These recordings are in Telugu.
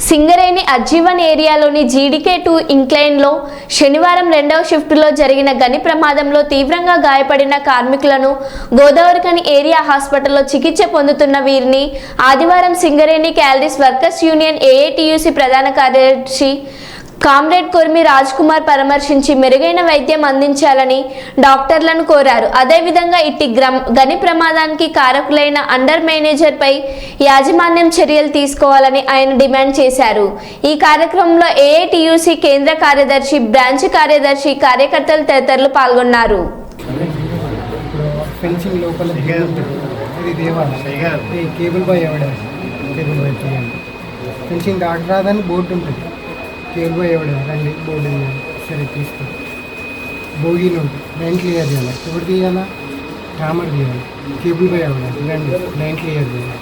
సింగరేణి అజ్జీవన్ ఏరియాలోని జీడీకే టూ ఇంక్లైన్లో శనివారం రెండవ షిఫ్టులో జరిగిన గని ప్రమాదంలో తీవ్రంగా గాయపడిన కార్మికులను గోదావరికని ఏరియా హాస్పిటల్లో చికిత్స పొందుతున్న వీరిని ఆదివారం Singareni collieries workers union AITUC ప్రధాన కార్యదర్శి కామ్రేడ్ కొర్మి రాజ్ కుమార్ పరామర్శించి మెరుగైన వైద్యం అందించాలని డాక్టర్లను కోరారు. అదేవిధంగా ఇట్టి గ్రమ్ గని ప్రమాదానికి కారకులైన అండర్ మేనేజర్పై యాజమాన్యం చర్యలు తీసుకోవాలని ఆయన డిమాండ్ చేశారు. ఈ కార్యక్రమంలో ఏఐటియుసి కేంద్ర కార్యదర్శి బ్రాంచ్ కార్యదర్శి కార్యకర్తలు తదితరులు పాల్గొన్నారు. ఫెన్సింగ్ లోపల దిగి ఉంటుంది ఇది దేవాలయం ఈ కేబుల్ బాయ్ ఎవడ కేబుల్ బాయ్ చేయండి ఫెన్సింగ్ దాటి రాదని బోర్డు ఉంటుంది. కేబుల్ బాయ్ ఎవడ? రండి బోర్డు తీయాలి సరే తీసుకో. భోగిలు ఉంటుంది లైన్ క్లియర్ చేయాలి? ఎవరు తీయాలా? ట్రామర్ తీయాలి? కేబుల్ బాయ్ ఎవడ? రండి లైన్ క్లియర్ చేయాలి?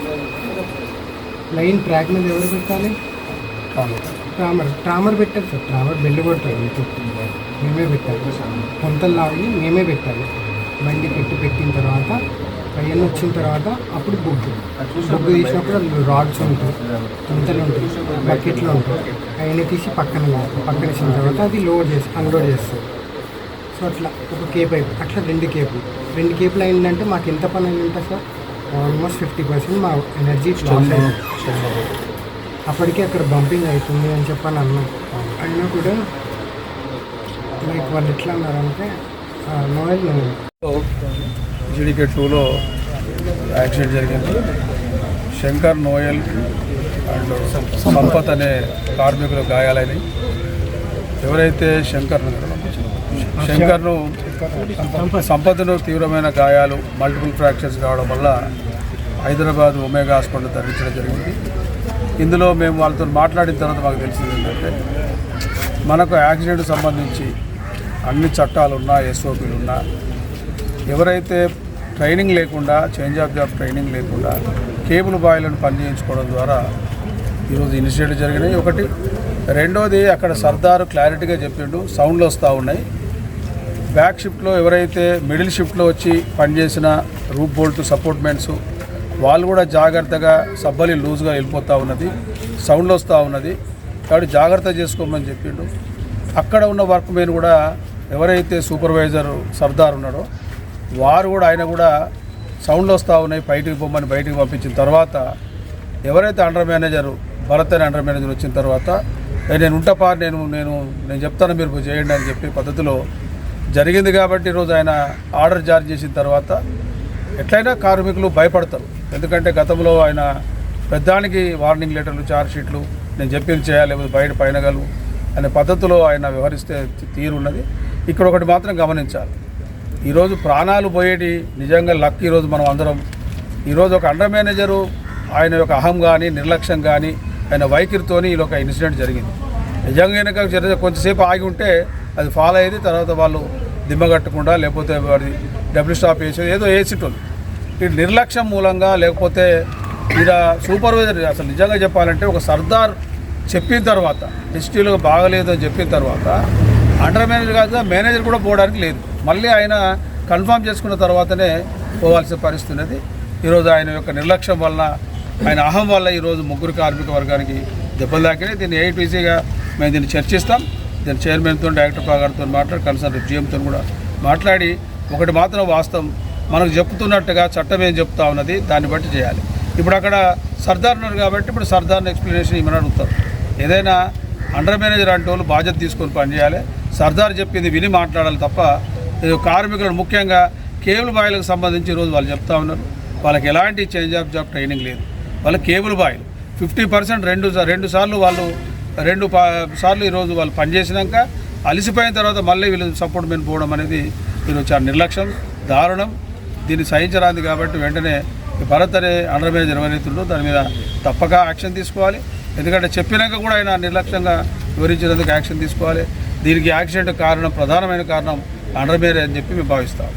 లైన్ ట్రాక్ మీద ఎవరు పెట్టాలి? ట్రామర్ ట్రామర్ పెట్టారు సార్. ట్రామర్ బెల్లు కొడతారు మీకు మేమే పెట్టాలి. కొంతలు లాగి మేమే పెట్టాలి. బండి పెట్టి పెట్టిన తర్వాత అవన్నీ వచ్చిన తర్వాత అప్పుడు బొగ్గు బొగ్గు తీసినప్పుడు అందులో రాడ్స్ ఉంటాయి కొంతలు ఉంటాయి బకెట్లు ఉంటాయి. అవన్నీ తీసి పక్కన. పక్కన వేసిన తర్వాత అది లోడ్ చేసి అన్లోడ్ చేస్తుంది సో అట్లా ఒక కేప్ అయిపోయి అట్లా రెండు కేపులు. రెండు కేపులు అయిందంటే మాకు ఎంత పని అయింది ఉంటుంది సార్? ఆల్మోస్ట్ ఫిఫ్టీ పర్సెంట్ మా ఎనర్జీ లాస్ అయింది. అప్పటికే అక్కడ బంపింగ్ అవుతుంది అని చెప్పని అన్నాం. అయినా కూడా లైక్ వాళ్ళు ఎట్లా అన్నారంటే నోయల్ జీడికే టూలో యాక్సిడెంట్ జరిగింది. శంకర్ నోయల్ అండ్ సంపత్ అనే కార్మికులు గాయాలని ఎవరైతే శంకర్ను శంకర్ను సంపత్ను తీవ్రమైన గాయాలు మల్టిపుల్ ఫ్రాక్చర్స్ కావడం వల్ల హైదరాబాద్ ఒమేగా హాస్పిటల్ తరలించడం జరిగింది. ఇందులో మేము వాళ్ళతో మాట్లాడిన తర్వాత మాకు తెలిసింది ఏంటంటే మనకు యాక్సిడెంట్ సంబంధించి అన్ని చట్టాలు ఉన్నా ఎస్ఓపీలు ఉన్నా ఎవరైతే ట్రైనింగ్ లేకుండా చేంజ్ ఆఫ్ జాబ్ ట్రైనింగ్ లేకుండా కేబుల్ బాయ్లను పనిచేయించుకోవడం ద్వారా ఈరోజు ఇనిషియేటివ్ జరిగినాయి. ఒకటి రెండోది అక్కడ సర్దారు క్లారిటీగా చెప్పిండు సౌండ్లు వస్తూ ఉన్నాయి. బ్యాక్ షిఫ్ట్లో ఎవరైతే మిడిల్ షిఫ్ట్లో వచ్చి పనిచేసిన రూప్ బోల్ట్ సపోర్ట్మెంట్స్ వాళ్ళు కూడా జాగ్రత్తగా సబ్బలి లూజ్గా వెళ్ళిపోతూ ఉన్నది సౌండ్ వస్తూ ఉన్నది. కాబట్టి జాగ్రత్త చేసుకోమని చెప్పిండు. అక్కడ ఉన్న వర్క్ మెయిన్ కూడా ఎవరైతే సూపర్వైజర్ సర్దార్ ఉన్నాడో వారు కూడా ఆయన కూడా సౌండ్లు వస్తూ ఉన్నాయి. బయటికి పొమ్మని బయటికి పంపించిన తర్వాత ఎవరైతే అండర్ మేనేజర్ భరత్ అనే అండర్ మేనేజర్ వచ్చిన తర్వాత నేను ఉంటపా నేను నేను నేను చెప్తాను మీరు చేయండి అని చెప్పి పద్ధతిలో జరిగింది కాబట్టి ఈరోజు ఆయన ఆర్డర్ జారీ చేసిన తర్వాత ఎట్లయినా కార్మికులు భయపడతారు. ఎందుకంటే గతంలో ఆయన పెద్దానికి వార్నింగ్ లెటర్లు చార్జ్ షీట్లు నేను చెప్పింది చేయాలి బయట పైనగలు అనే పద్ధతిలో ఆయన వ్యవహరిస్తే తీరు తీరున్నది ఇక్కడ ఒకటి మాత్రం గమనించాలి. ఈరోజు ప్రాణాలు పోయేటి నిజంగా లక్ ఈరోజు మనం అందరం. ఈరోజు ఒక అండర్ మేనేజరు ఆయన యొక్క అహం కానీ నిర్లక్ష్యం కానీ ఆయన వైఖరితోని ఈ ఒక ఇన్సిడెంట్ జరిగింది. నిజంగా కనుక జరిగే కొంచెంసేపు ఆగి ఉంటే అది ఫాలో అయ్యేది తర్వాత వాళ్ళు దిమ్మగట్టకుండా లేకపోతే వాడి డబ్ల్యూ స్టాప్ వేసి ఏదో వేసేటోళ్ళు ఈ నిర్లక్ష్యం మూలంగా లేకపోతే ఈడ సూపర్వైజర్ అసలు నిజంగా చెప్పాలంటే ఒక సర్దార్ చెప్పిన తర్వాత డిస్ట్రిక్ట్లో బాగలేదు అని చెప్పిన తర్వాత అండర్ మేనేజర్ కాదు మేనేజర్ కూడా పోవడానికి లేదు. మళ్ళీ ఆయన కన్ఫర్మ్ చేసుకున్న తర్వాతనే పోవాల్సిన పరిస్థితి ఉన్నది. ఈరోజు ఆయన యొక్క నిర్లక్ష్యం వలన ఆయన అహం వల్ల ఈరోజు ముగ్గురు కార్మిక వర్గానికి దెబ్బలు తాకినాయి. దీన్ని ఏఐటీసీగా మేము దీన్ని చర్చిస్తాం. దీని చైర్మన్తో డైరెక్టర్ గారితో మాట్లాడి కన్సర్న్ జీఎంతో కూడా మాట్లాడి ఒకటి మాత్రం వాస్తవం. మనకు చెప్తున్నట్టుగా చట్టం ఏం చెప్తా ఉన్నది దాన్ని బట్టి చేయాలి. ఇప్పుడు అక్కడ సర్దార్ ఉన్నారు కాబట్టి ఇప్పుడు సర్దార్ని ఎక్స్ప్లెనేషన్ ఇమ్మని అడుగుతారు ఏదైనా అండర్ మేనేజర్ అంటే వాళ్ళు బాధ్యత తీసుకొని పనిచేయాలి. సర్దార్ చెప్పింది విని మాట్లాడాలి తప్ప కార్మికులను ముఖ్యంగా కేబుల్ బాయ్లకు సంబంధించి ఈరోజు వాళ్ళు చెప్తా ఉన్నారు. వాళ్ళకి ఎలాంటి చేంజ్ ఆఫ్ జాబ్ ట్రైనింగ్ లేదు. వాళ్ళ కేబుల్ బాయ్లు ఫిఫ్టీ పర్సెంట్ రెండు రెండు సార్లు వాళ్ళు రెండు పా సార్లు ఈరోజు వాళ్ళు పనిచేసినాక అలసిపోయిన తర్వాత మళ్ళీ వీళ్ళు సపోర్ట్ మీద పోవడం అనేది ఈరోజు చాలా నిర్లక్ష్యం దారుణం. దీన్ని సహించరాంది కాబట్టి వెంటనే భరత్ అనే అండర్ మేనేజర్ ఎవరైతుండో దాని మీద తప్పక యాక్షన్ తీసుకోవాలి. ఎందుకంటే చెప్పినాక కూడా ఆయన నిర్లక్ష్యంగా వివరించినందుకు యాక్షన్ తీసుకోవాలి. దీనికి యాక్సిడెంట్ కారణం ప్రధానమైన కారణం అండర్ మేనేజర్ అని చెప్పి మేము భావిస్తాం.